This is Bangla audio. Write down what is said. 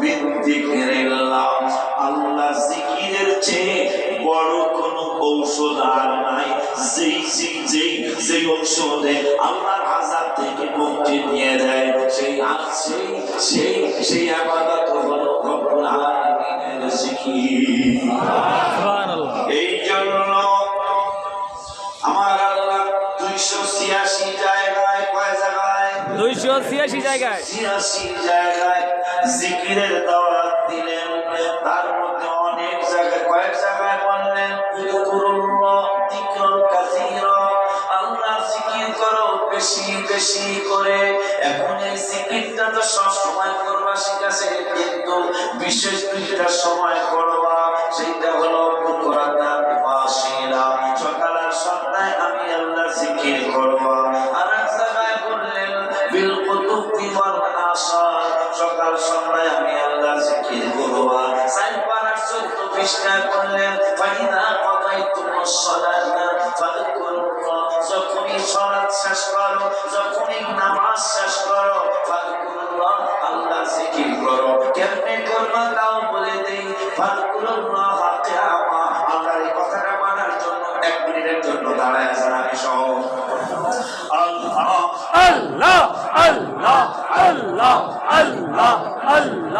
মিন যিকরিল্লাহ আল্লাহ জিকিরের চেয়ে বড় কোন ঔষধ আর নাই যেই যেই যেই ঔষধে আল্লাহর আযাব থেকে মুক্তি দিয়ে দেয় সেই আর সেই সেই সেই আবাদত হলো রব্বুল আলামিনের জিকির সুবহানাল্লাহ এই জন্য আমার আল্লাহ দুইশো ছিয়াশি জায়গায় কয় জায়গায় দুইশো ছিয়াশি জায়গায়। ছিয়াশি জায়গায় জিকিরের দাওয়াত দিলেন, তার মধ্যে অনেক জায়গায়, কয়েক জায়গায় বললেন বেশি বেশি করে। এখন এই তো করবা শিখাছে কিন্তু বিশেষ দুইটা সময় করবা, সেইটা হলো সকাল আর সন্ধ্যায় আমি আল্লাহ জিকির করবা। সকাল সন্ধ্যায় আমি আল্লাহ জিকির করবা। সাইন পারার চোদ্দ পৃষ্ঠায় বললেন ফাইদা কাদাইতুমুস সালাতা ফাযকুরুল্লাহ যখনই সালাত শেষ করো, যখনই নামাজ শেষ করো ফাযকুরুল্লাহ আল্লাহ জিকির করো। কেমনে করবা তাও বলে দেই ফাযকুরুল্লাহ কিয়ামা আল্লাহর কথাটা মানার জন্য, এক মিনিটের জন্য দাঁড়ায় আছেন আমি সহ আল্লাহ আল্লাহ আল্লাহ আল্লাহ আল্লাহ